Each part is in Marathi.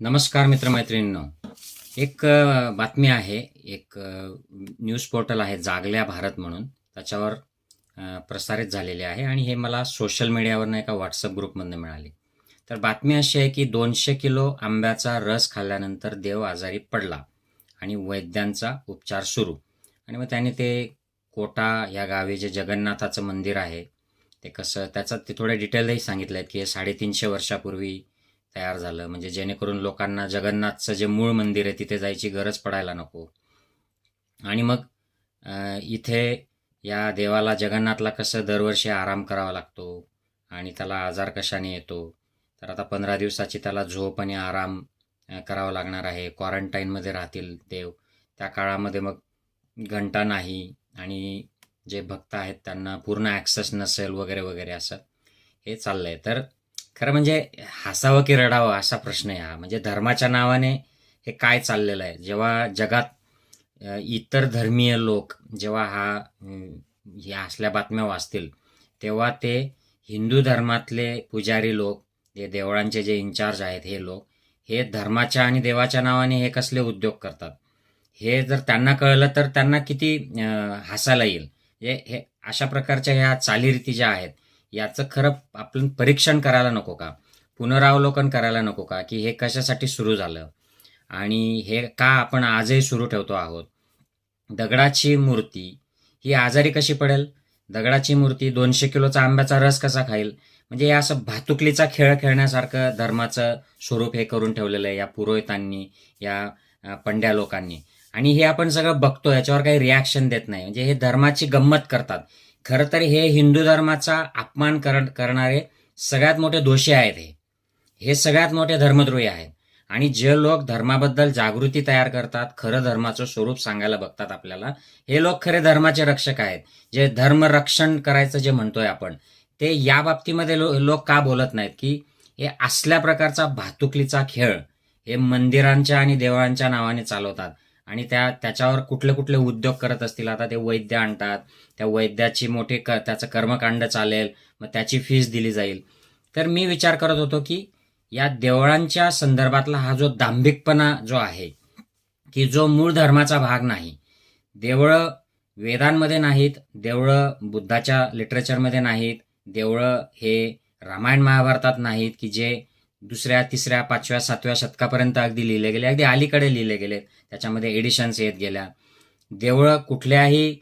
नमस्कार मित्रमैत्रिणींनो. एक बातमी आहे. एक न्यूज पोर्टल आहे जागल्या भारत म्हणून. त्याच्यावर प्रसारित झालेले आहे आणि हे मला सोशल मीडियावरनं एका व्हॉट्सअप ग्रुपमधनं मिळाले. तर बातमी अशी आहे की दोनशे किलो आंब्याचा रस खाल्ल्यानंतर देव आजारी पडला आणि वैद्यांचा उपचार सुरू. आणि मग त्याने ते कोटा या गावी जे जगन्नाथाचं मंदिर आहे ते कसं त्याचं ते थोडे डिटेलही सांगितले आहेत की हे साडेतीनशे वर्षापूर्वी तयार झालं. म्हणजे जेणेकरून लोकांना जगन्नाथचं जे मूळ मंदिर आहे तिथे जायची गरज पडायला नको. आणि मग इथे या देवाला जगन्नाथला कसं दरवर्षी आराम करावा लागतो आणि त्याला आजार कशाने येतो? तर आता पंधरा दिवसाची त्याला झोप आणि आराम करावा लागणार आहे. क्वारंटाईनमध्ये राहतील देव. त्या काळामध्ये मग घंटा नाही आणि जे भक्त आहेत त्यांना पूर्ण ॲक्सेस नसेल वगैरे वगैरे असं हे चाललं आहे तर खरं म्हणजे हसावं की रडावं असा प्रश्न आहे हा. म्हणजे धर्माच्या नावाने हे काय चाललेलं आहे? जेव्हा जगात इतर धर्मीय लोक जेव्हा हा ह्या असल्या बातम्या वाचतील तेव्हा ते हिंदू धर्मातले पुजारी लोक जे देवळांचे जे इन्चार्ज आहेत हे लोक हे धर्माच्या आणि देवाच्या नावाने हे कसले उद्योग करतात? हे जर त्यांना कळलं तर त्यांना किती हसायला येईल. हे हे अशा प्रकारच्या ह्या चालीरीती ज्या आहेत याचं खरं आपण परीक्षण करायला नको का? पुनरावलोकन करायला नको का? की हे कशासाठी सुरू झालं? आणि हे का आपण आजही सुरू ठेवतो आहोत? दगडाची मूर्ती ही आजारी कशी पडेल? दगडाची मूर्ती दोनशे किलोचा आंब्याचा रस कसा खाईल? म्हणजे या असं भातुकलीचा खेळ खेळण्यासारखं धर्माचं स्वरूप हे करून ठेवलेलं आहे या पुरोहितांनी या पंड्या लोकांनी. आणि हे आपण सगळं बघतो याच्यावर काही रिॲक्शन देत नाही. म्हणजे हे धर्माची गंमत करतात. खरं तर हे हिंदू धर्माचा अपमान कर करणारे सगळ्यात मोठे दोषी आहेत हे. हे सगळ्यात मोठे धर्मद्रोही आहेत. आणि जे लोक धर्माबद्दल जागृती तयार करतात खरं धर्माचं स्वरूप सांगायला बघतात आपल्याला हे लोक खरे धर्माचे रक्षक आहेत. जे धर्मरक्षण करायचं जे म्हणतोय आपण ते या बाबतीमध्ये लो, लोक का बोलत नाहीत की हे असल्या प्रकारचा भातुकलीचा खेळ हे मंदिरांच्या आणि देवळांच्या नावाने चालवतात. आणि त्या त्याच्यावर कुठले कुठले उद्योग करत असतील आता ते वैद्य आणतात त्या वैद्याची मोठी क त्याचं कर्मकांड चालेल मग त्याची फीस दिली जाईल. तर मी विचार करत होतो की या देवळांच्या संदर्भातला हा जो दांभिकपणा जो आहे की जो मूळ धर्माचा भाग नाही देवळं वेदांमध्ये नाहीत देवळं बुद्धाच्या लिटरेचरमध्ये नाहीत देवळं हे रामायण महाभारतात नाहीत की जे दुसऱ्या तिसऱ्या पाचव्या सातव्या शतकापर्यंत अगदी लिहिले गेले अगदी अलीकडे लिहिले गेले त्याच्यामध्ये एडिशन्स येत गेल्या. देवळं कुठल्याही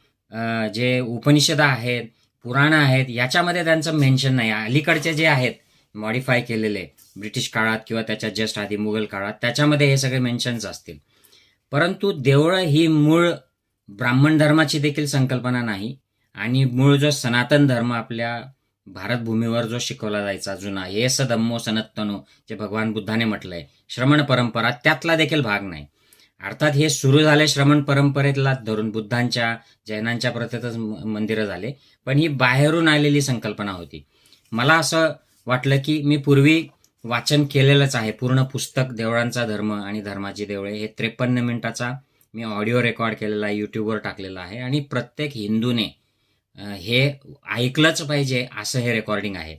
जे उपनिषद आहेत पुराणं आहेत याच्यामध्ये त्यांचं मेन्शन नाही. अलीकडचे जे आहेत मॉडिफाय केलेले ब्रिटिश काळात किंवा त्याच्या जस्ट आधी मुघल काळात त्याच्यामध्ये हे सगळे मेन्शन्स असतील. परंतु देवळं ही मूळ ब्राह्मण धर्माची देखील संकल्पना नाही. आणि मूळ जो सनातन धर्म आपल्या भारतभूमीवर जो शिकवला जायचा जुना हे स सनत्तनो जे भगवान बुद्धाने म्हटलंय श्रमण परंपरा त्यातला देखील भाग नाही. अर्थात हे सुरू झाले श्रमण परंपरेतला धरून बुद्धांच्या जैनांच्या प्रथेतच म- मंदिरं झाले. पण ही बाहेरून आलेली संकल्पना होती. मला असं वाटलं की मी पूर्वी वाचन केलेलंच आहे. पूर्ण पुस्तक देवळांचा धर्म आणि धर्माची देवळे हे त्रेपन्न मिनिटाचा मी ऑडिओ रेकॉर्ड केलेला आहे यूट्यूबवर टाकलेला आहे. आणि प्रत्येक हिंदूने हे ऐकलंच पाहिजे असं हे रेकॉर्डिंग आहे.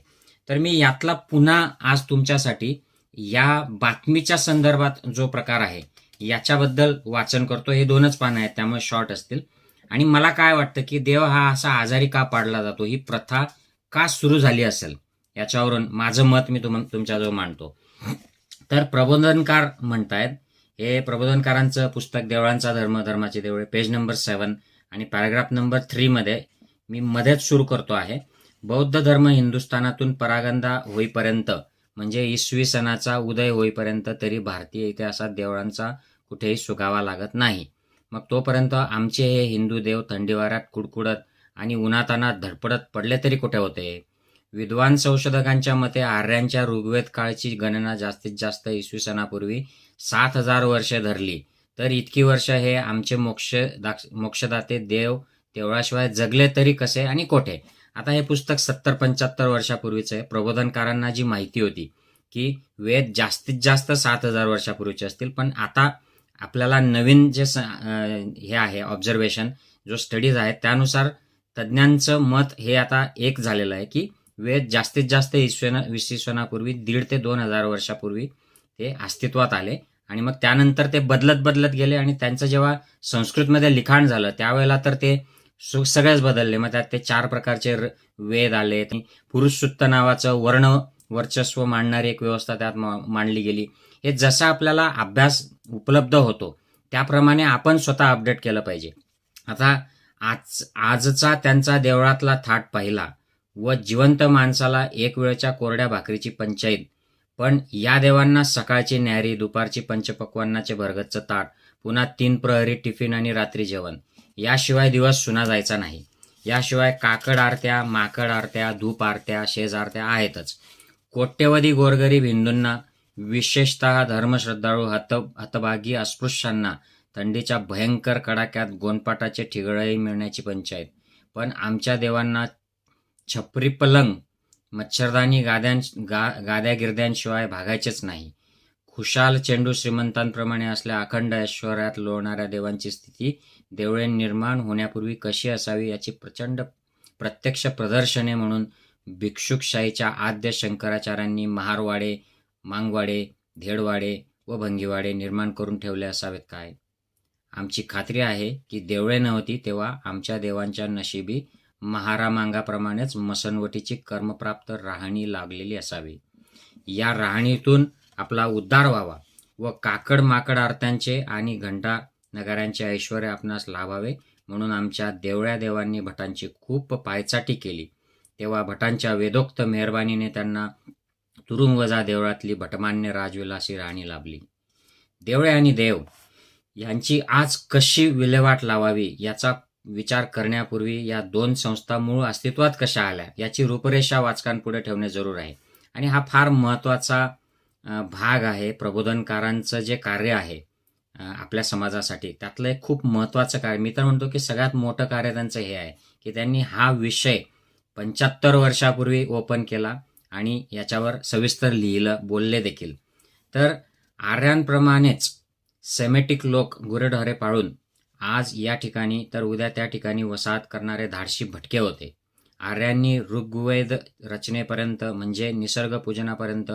तर मी यातला पुन्हा आज तुमच्यासाठी या बातमीच्या संदर्भात जो प्रकार आहे याच्याबद्दल वाचन करतो हे दोनच पानं आहेत त्यामुळे शॉर्ट असतील. आणि मला काय वाटतं की देव हा असा आजारी का पाडला जातो ही प्रथा का सुरू झाली असेल याच्यावरून माझं मत मी तुम तुमच्याजवळ मांडतो. तर प्रबोधनकार म्हणतायत हे प्रबोधनकारांचं पुस्तक देवळांचा धर्म धर्माचे देवळे पेज नंबर सेवन आणि पॅराग्राफ नंबर थ्रीमध्ये मी मध्येच सुरू करतो आहे. बौद्ध धर्म हिंदुस्थानातून परागंदा होईपर्यंत म्हणजे इसवी सणाचा उदय होईपर्यंत तरी भारतीय इतिहासात देवळांचा कुठेही सुगावा लागत नाही. मग तोपर्यंत आमचे हे हिंदू देव थंडीवाऱ्यात कुडकुडत आणि उन्हातानात धडपडत पडले तरी कुठे होते? विद्वान संशोधकांच्या मते आर्यांच्या ऋग्वेद काळची गणना जास्तीत जास्त इसवी सणापूर्वी सात हजार वर्षे धरली. तर इतकी वर्ष हे आमचे मोक्ष दाक्ष- मोक्षदाते देव देवळाशिवाय जगले तरी कसे आणि कोठे? आता हे पुस्तक सत्तर पंच्याहत्तर वर्षापूर्वीचं आहे. प्रबोधनकारांना जी माहिती होती की वेद जास्तीत जास्त सात हजार वर्षापूर्वीचे असतील पण आता आपल्याला नवीन जे स- हे आहे ऑब्झर्वेशन जो स्टडीज आहे त्यानुसार तज्ज्ञांचं मत हे आता एक झालेलं आहे की वेद जास्तीत जास्त इसवी इसवी दीड ते दोन हजार वर्षापूर्वी ते अस्तित्वात आले आणि मग त्यानंतर ते बदलत बदलत गेले आणि त्यांचं जेव्हा संस्कृतमध्ये लिखाण झालं त्यावेळेला तर ते सु- सगळेच बदलले. मग त्यात ते चार प्रकारचे र- वेद आले. पुरुष सुत्त नावाचं वर्ण वर्चस्व मांडणारी एक व्यवस्था त्यात मांडली गेली. हे जसा आपल्याला अभ्यास उपलब्ध होतो त्याप्रमाणे आपण स्वतः अपडेट केलं पाहिजे. आता आज आजचा त्यांचा देवळातला थाट पाहिला व जिवंत माणसाला एक वेळच्या कोरड्या भाकरीची पंचायत पण या देवांना सकाळची न्यारी दुपारची पंचपक्वान्नाचे भरगतचं ताट पुन्हा तीन प्रहरी टिफिन आणि रात्री जेवण. याशिवाय दिवस सुना जायचा नाही. याशिवाय काकड आरत्या माकड आरत्या धूप आरत्या शेज आरत्या आहेतच. कोट्यवधी गोरगरीब हिंदूंना विशेषतः धर्मश्रद्धाळू हत हतभागी अस्पृश्यांना थंडीच्या भयंकर कडाक्यात गोंदपाटाचे ठिगळही मिळण्याची पंचायत पण आमच्या देवांना छपरी पलंग मच्छरदानी गाद्यां गा गाद्या गिरद्यांशिवाय भागायचेच नाही. खुशाल चेंडू श्रीमंतांप्रमाणे असल्या अखंड ऐश्वर्यात लोळणाऱ्या देवांची स्थिती देवळे निर्माण होण्यापूर्वी कशी असावी याची प्रचंड प्रत्यक्ष प्रदर्शने म्हणून भिक्षुकशाहीच्या आद्य शंकराचार्यांनी महारवाडे मांगवाडे धेडवाडे व भंगीवाडे निर्माण करून ठेवले असावेत काय? आमची खात्री आहे की देवळे नव्हती तेव्हा आमच्या देवांच्या नशिबी महारामांगाप्रमाणेच मसनवटीची कर्मप्राप्त राहणी लागलेली असावी. या राहणीतून आपला उद्धार व्हावा व काकड माकड आरत्यांचे आणि घंटा नगाऱ्यांचे ऐश्वर आपणास लाभावे. म्हणून आमच्या देवळ्या देवांनी भटांची खूप पायचाटी केली. तेव्हा भटांच्या वेदोक्त मेहरबानीने त्यांना तुरुंगवजा देवळातली भटमान्य राजविलासी राणी लाभली. देवळे आणि देव यांची आज कशी विल्हेवाट लावावी याचा विचार करण्यापूर्वी या दोन संस्था मूळ अस्तित्वात कशा आल्या याची रूपरेषा वाचकांपुढे ठेवणे जरूर आहे. आणि हा फार महत्त्वाचा भाग आहे. प्रबोधनकारांचं जे कार्य आहे आपल्या समाजासाठी. त्यातलं एक खूप महत्त्वाचं कार्य मी तर म्हणतो की सगळ्यात मोठं कार्य त्यांचं हे आहे की त्यांनी हा विषय पंच्याहत्तर वर्षापूर्वी ओपन केला आणि याच्यावर सविस्तर लिहिलं बोलले देखील. तर आर्यांप्रमाणेच सेमेटिक लोक गुरेढोरे पाळून आज या ठिकाणी तर उद्या त्या ठिकाणी वसाहत करणारे धाडशी भटके होते. आर्यांनी ऋग्वेद रचनेपर्यंत म्हणजे निसर्गपूजनापर्यंत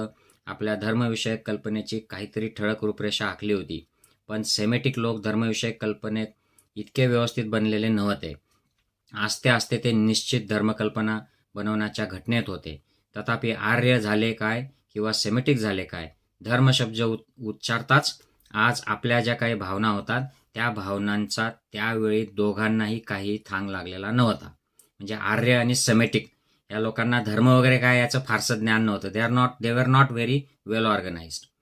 आपल्या धर्मविषयक कल्पनेची काहीतरी ठळक रूपरेषा आखली होती. पण सेमेटिक लोक धर्मविषयक कल्पनेत इतके व्यवस्थित बनलेले नव्हते. आस्ते आस्ते ते निश्चित धर्मकल्पना बनवण्याच्या घटनेत होते. तथापि आर्य झाले काय किंवा सेमेटिक झाले काय धर्मशब्द उच्चारताच आज आपल्या ज्या काही भावना होतात त्या भावनांचा त्यावेळी दोघांनाही काही थांग लागलेला नव्हता. म्हणजे आर्य आणि सेमेटिक या लोकांना धर्म वगैरे काय याचं फारसं ज्ञान नव्हतं. दे are not they were not very well organised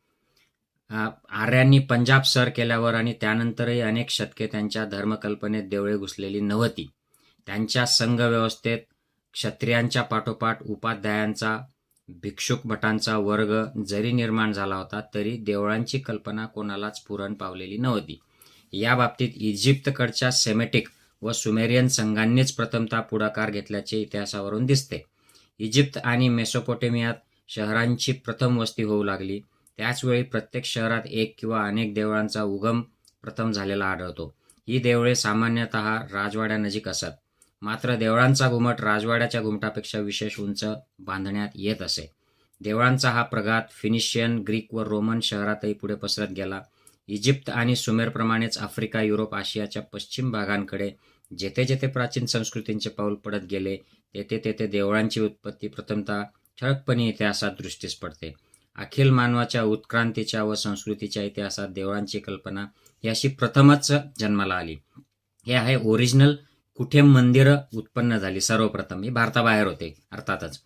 आर्यांनी Punjab सर केल्यावर आणि त्यानंतरही अनेक शतके त्यांच्या धर्मकल्पनेत देवळे घुसलेली नव्हती. त्यांच्या संघव्यवस्थेत क्षत्रियांच्या पाठोपाठ उपाध्यायांचा भिक्षुक भटांचा वर्ग जरी निर्माण झाला होता तरी देवळांची कल्पना कोणालाच पुरण पावलेली नव्हती. या बाबतीत इजिप्तकडच्या सेमेटिक व सुमेरियन संघांनीच प्रथमतः पुढाकार घेतल्याचे इतिहासावरून दिसते. इजिप्त आणि मेसोपोटेमियात शहरांची प्रथम वस्ती होऊ लागली. त्याचवेळी प्रत्येक शहरात एक किंवा अनेक देवळांचा उगम प्रथम झालेला आढळतो. ही देवळे सामान्यतः राजवाड्यानजीक असत. मात्र देवळांचा घुमट राजवाड्याच्या घुमटापेक्षा विशेष उंच बांधण्यात येत असे. देवळांचा हा प्रघात फिनिशियन ग्रीक व रोमन शहरातही पुढे पसरत गेला. इजिप्त आणि सुमेरप्रमाणेच आफ्रिका युरोप आशियाच्या पश्चिम भागांकडे जेथे जेथे प्राचीन संस्कृतींचे पाऊल पडत गेले तेथे तेथे देवळांची उत्पत्ती प्रथमतः ठळकपणे इतिहासात दृष्टीस पडते. अखिल मानवाच्या उत्क्रांतीच्या व संस्कृतीच्या इतिहासात देवळांची कल्पना ही अशी प्रथमच जन्माला आली. हे आहे ओरिजिनल कुठे मंदिरं उत्पन्न झाली? सर्वप्रथम. ही भारताबाहेर होते अर्थातच.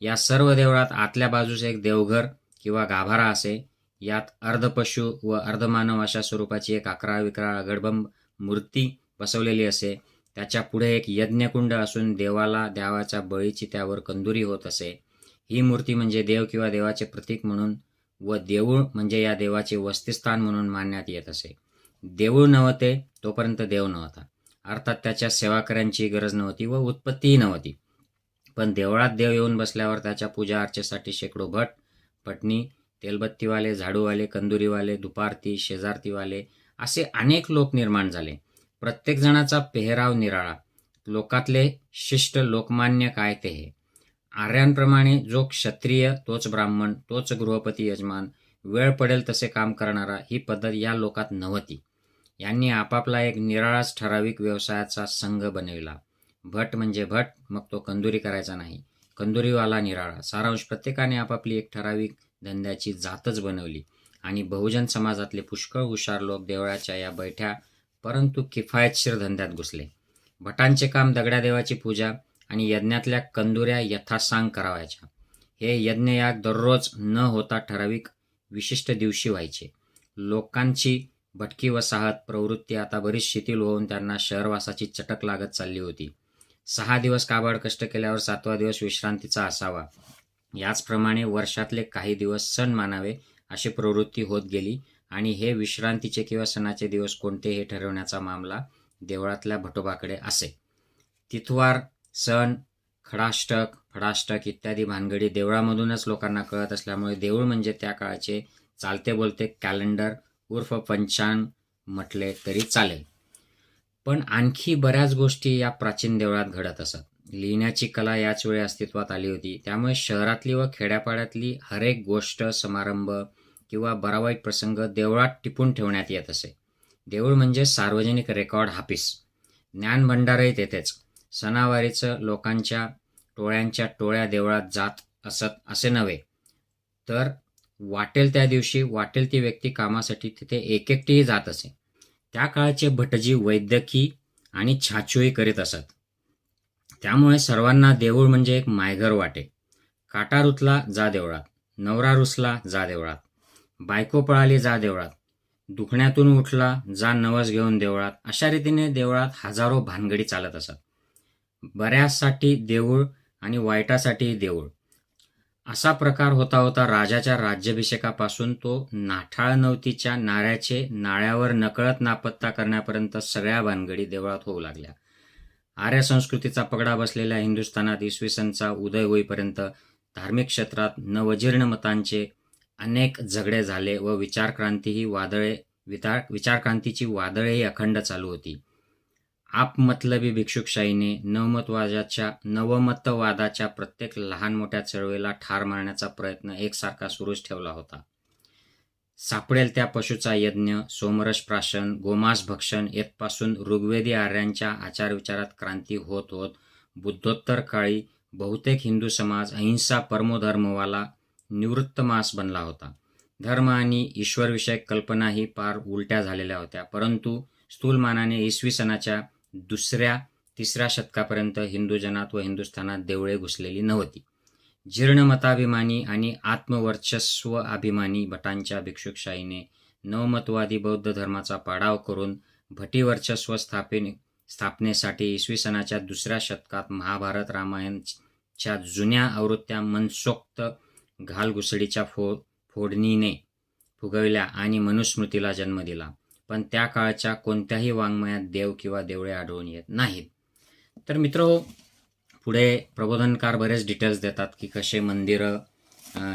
या सर्व देवळात आतल्या बाजूस एक देवघर किंवा गाभारा असे यात अर्धपशु व अर्धमानव अशा स्वरूपाची एक अकरा विकरा गडबंब मूर्ती बसवलेली असे. त्याच्या पुढे एक यज्ञकुंड असून देवाला देवाच्या बळीची त्यावर कंदुरी होत असे. ही मूर्ती म्हणजे देव किंवा देवाचे प्रतीक म्हणून व देऊळ म्हणजे या देवाचे वस्तिस्थान म्हणून मानण्यात येत असे. देऊळ नव्हते तोपर्यंत देव नव्हता. अर्थात त्याच्या सेवाकऱ्यांची गरज नव्हती व उत्पत्तीही नव्हती. पण देवळात देव येऊन बसल्यावर त्याच्या पूजा अर्चेसाठी शेकडो भट पटणी तेलबत्तीवाले झाडूवाले कंदुरीवाले दुपारती शेजारतीवाले असे अनेक लोक निर्माण झाले. प्रत्येक जणाचा पेहराव निराळा. लोकातले शिष्ट लोकमान्य काय ते हे? आर्यांप्रमाणे जो क्षत्रिय तोच ब्राह्मण तोच गृहपती यजमान वेळ पडेल तसे काम करणारा ही पद्धत या लोकात नव्हती. यांनी आपापला एक निराळाच ठराविक व्यवसायाचा संघ बनविला. भट म्हणजे भट मग तो कंदुरी करायचा नाही. कंदुरीवाला निराळा. सारांश प्रत्येकाने आपापली एक ठराविक धंद्याची जातच बनवली आणि बहुजन समाजातले पुष्कळ हुशार लोक देवळाच्या या बैठ्या परंतु किफायतशीर धंद्यात घुसले. भटांचे काम दगड्या देवाची पूजा आणि यज्ञातल्या कंदुऱ्या यथासांग करावायच्या. हे यज्ञयाग दररोज न होता ठराविक विशिष्ट दिवशी व्हायचे. लोकांची भटकी वसाहत प्रवृत्ती आता बरीच शिथिल होऊन त्यांना शहरवासाची चटक लागत चालली होती. सहा दिवस काबाड कष्ट केल्यावर सातवा दिवस विश्रांतीचा असावा. याचप्रमाणे वर्षातले काही दिवस सण मानावे अशी प्रवृत्ती होत गेली आणि हे विश्रांतीचे किंवा सणाचे दिवस कोणते हे ठरवण्याचा मामला देवळातल्या भटोबाकडे असे. तिथवार सण खडाष्टक फडाष्टक इत्यादी भानगडी देवळामधूनच लोकांना कळत असल्यामुळे देऊळ म्हणजे त्या काळाचे चालते बोलते कॅलेंडर उर्फ पंचांग म्हटले तरी चालेल. पण आणखी बऱ्याच गोष्टी या प्राचीन देवळात घडत असत. लिहिण्याची कला याच वेळी अस्तित्वात आली होती. त्यामुळे शहरातली व खेड्यापाड्यातली हरेक गोष्ट समारंभ किंवा बरावाईट प्रसंग देवळात टिपून ठेवण्यात येत असे. देऊळ म्हणजे सार्वजनिक रेकॉर्ड हापीस. ज्ञानभंडारही तेथेच. सणावारीचं लोकांच्या टोळ्यांच्या टोळ्या देवळात जात असत असे नव्हे. तर वाटेल त्या दिवशी वाटेल ती व्यक्ती कामासाठी तिथे एक एकटीही जात असे. त्या काळचे भटजी वैद्यकी आणि छाछोई करीत असत. त्यामुळे सर्वांना देऊळ म्हणजे एक मायघर वाटे. काटा रुतला जा देवळात नवरा रुसला जा देवळात बायको पळाली जा देवळात दुखण्यातून उठला जा नवस घेऊन देवळात अशा रीतीने देवळात हजारो भानगडी चालत असत. बऱ्यासाठी देऊळ आणि वाईटासाठी देऊळ. असा प्रकार होता होता राजाच्या राज्याभिषेकापासून तो नाठाळ नवतीच्या नाऱ्याचे नाळ्यावर नकळत नापत्ता करण्यापर्यंत सगळ्या भानगडी देवळात होऊ लागल्या. आर्य संस्कृतीचा पगडा बसलेल्या हिंदुस्थानात इसवी सनचा उदय होईपर्यंत धार्मिक क्षेत्रात नवजीर्ण मतांचे अनेक झगडे झाले व विचारक्रांतीही वादळे विचार विचारक्रांतीची वादळेही अखंड चालू होती. आपमतलबी भिक्षुकशाहीने नवमतवादाच्या नवमतवादाच्या प्रत्येक लहान मोठ्या चळवळीला ठार मारण्याचा प्रयत्न एकसारखा सुरूच ठेवला होता. सापडेल त्या पशुचा यज्ञ सोमरस प्राशन गोमांस भक्षण येथपासून ऋग्वेदी आर्यांच्या आचारविचारात क्रांती होत होत बुद्धोत्तर काळी बहुतेक हिंदू समाज अहिंसा परमोधर्मवाला निवृत्त मास बनला होता. धर्म आणि ईश्वरविषयक कल्पनाही फार उलट्या झालेल्या होत्या परंतु स्थूलमानाने इसवी सणाच्या दुसऱ्या तिसऱ्या शतकापर्यंत हिंदू जनात व हिंदुस्थानात देवळे घुसलेली नव्हती. जीर्णमताभिमानी आणि आत्मवर्चस्व अभिमानी भटांच्या भिक्षुकशाहीने नवमतवादी बौद्ध धर्माचा पाडाव करून भटीवर्चस्व स्थापने स्थापनेसाठी इसवी सणाच्या दुसऱ्या शतकात महाभारत रामायणच्या जुन्या आवृत्त्या मनसोक्त घालघुसडीच्या फो फोडणीने फुगविल्या आणि मनुस्मृतीला जन्म दिला. पण त्या काळच्या कोणत्याही वाङ्मयात देव किंवा देवळे आढळून येत नाहीत. तर मित्र पुढे प्रबोधनकार बरेच डिटेल्स देतात की कसे मंदिरं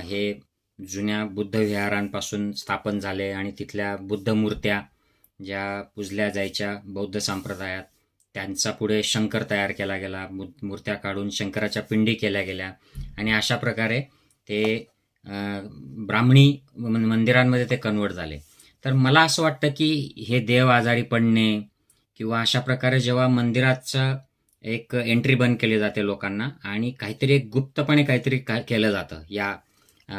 हे जुन्या बुद्ध विहारांपासून स्थापन झाले आणि तिथल्या बुद्ध मूर्त्या ज्या पुजल्या जायच्या बौद्ध संप्रदायात त्यांचा पुढे शंकर तयार केला गेला मूर्त्या काढून शंकराच्या पिंडी केल्या गेल्या आणि अशा प्रकारे ते ब्राह्मणी मंदिरांमध्ये ते कन्वर्ट झाले. तर मला असं वाटतं की हे देव आजारी पडणे किंवा अशा प्रकारे जेव्हा मंदिराचं एक एंट्री बंद केली जाते लोकांना आणि काहीतरी एक गुप्तपणे काहीतरी का केलं जातं या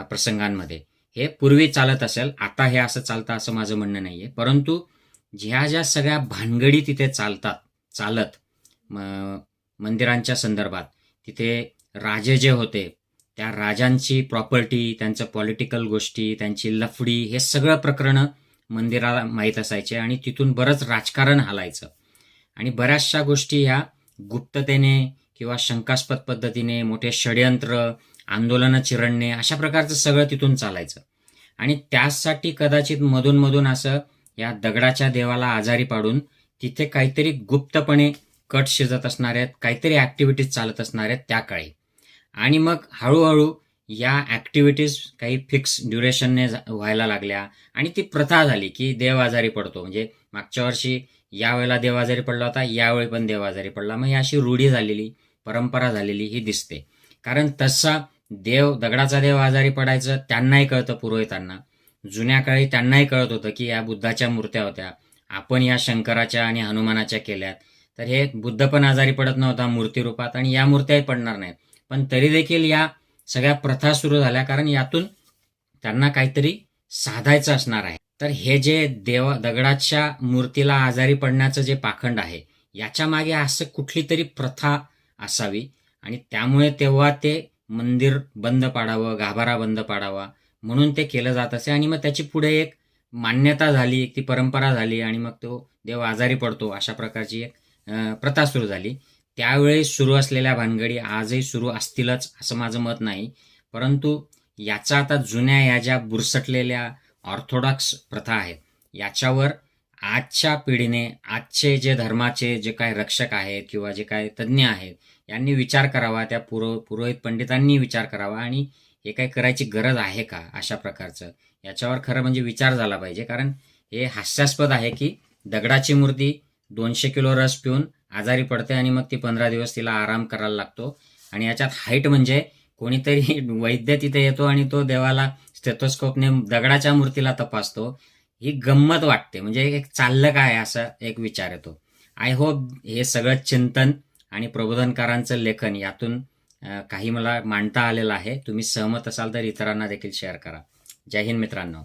प्रसंगांमध्ये हे पूर्वी चालत असेल आता हे असं चालतं असं माझं म्हणणं नाही आहे परंतु ज्या ज्या सगळ्या भानगडी तिथे चालतात चालत म- मंदिरांच्या संदर्भात तिथे राजे जे होते त्या राजांची प्रॉपर्टी त्यांचं पॉलिटिकल गोष्टी त्यांची लफडी हे सगळं प्रकरणं मंदिराला माहीत असायचे आणि तिथून बरंच राजकारण हालायचं. आणि बऱ्याचशा गोष्टी ह्या गुप्ततेने किंवा शंकास्पद पद्धतीने मोठे षडयंत्र आंदोलनं चिरडणे अशा प्रकारचं सगळं तिथून चालायचं. आणि त्यासाठी कदाचित मधून मधून असं या दगडाच्या देवाला आजारी पाडून तिथे काहीतरी गुप्तपणे कट शिजत असणार आहेत काहीतरी ॲक्टिव्हिटीज चालत असणार आहेत त्या काळी. आणि मग हळूहळू या ॲक्टिव्हिटीज काही फिक्स ड्युरेशनने व्हायला लागल्या. आणि ती प्रथा झाली की देव आजारी पडतो. म्हणजे मागच्या वर्षी यावेळेला देव आजारी पडला होता यावेळी पण देव आजारी पडला. मग ही अशी रूढी झालेली परंपरा झालेली ही दिसते. कारण तसा देव दगडाचा देव आजारी पडायचं त्यांनाही कळतं पुरोहितांना. जुन्या काळी त्यांनाही कळत होतं की या बुद्धाच्या मूर्त्या होत्या. आपण या शंकराच्या आणि हनुमानाच्या केल्यात. तर हे बुद्ध पण आजारी पडत नव्हता मूर्तीरूपात आणि या मूर्त्याही पडणार नाहीत. पण तरी देखील या सगळ्या प्रथा सुरू झाल्या. कारण यातून त्यांना काहीतरी साधायचं असणार आहे. तर हे जे देव दगडाच्या मूर्तीला आजारी पडण्याचं जे पाखंड आहे याच्या मागे असं कुठली तरी प्रथा असावी. आणि त्यामुळे तेव्हा ते मंदिर बंद पाडावं गाभारा बंद पाडावा म्हणून ते केलं जात असे. आणि मग त्याची पुढे एक मान्यता झाली ती परंपरा झाली. आणि मग तो देव आजारी पडतो अशा प्रकारची एक प्रथा सुरू झाली. त्यावेळी सुरू असलेल्या भानगडी आजही सुरू असतीलच असं माझं मत नाही. परंतु याचा आता जुन्या या ज्या बुरसटलेल्या ऑर्थोडॉक्स प्रथा आहेत याच्यावर आजच्या पिढीने आजचे जे धर्माचे जे काय रक्षक आहेत किंवा जे काय तज्ज्ञ आहेत यांनी विचार करावा त्या पुरो पुरोहित पंडितांनी विचार करावा आणि हे काय करायची गरज आहे का अशा प्रकारचं याच्यावर खरं म्हणजे विचार झाला पाहिजे. कारण हे हास्यास्पद आहे की दगडाची मूर्ती दोनशे किलो रस पिऊन आजारी पडते आणि मग ती पंधरा दिवस तिला आराम करायला लागतो. आणि याच्यात हाईट म्हणजे कोणीतरी वैद्य तिथे येतो आणि तो देवाला स्टेथोस्कोपने दगडाच्या मूर्तीला तपासतो. ही गंमत वाटते. म्हणजे एक चाललं काय असा एक विचार येतो. आय होप हे सगळं चिंतन आणि प्रबोधनकारांचं लेखन यातून काही मला मांडता आलेलं आहे. तुम्ही सहमत असाल तर इतरांना देखील शेअर करा. जय हिंद मित्रांनो.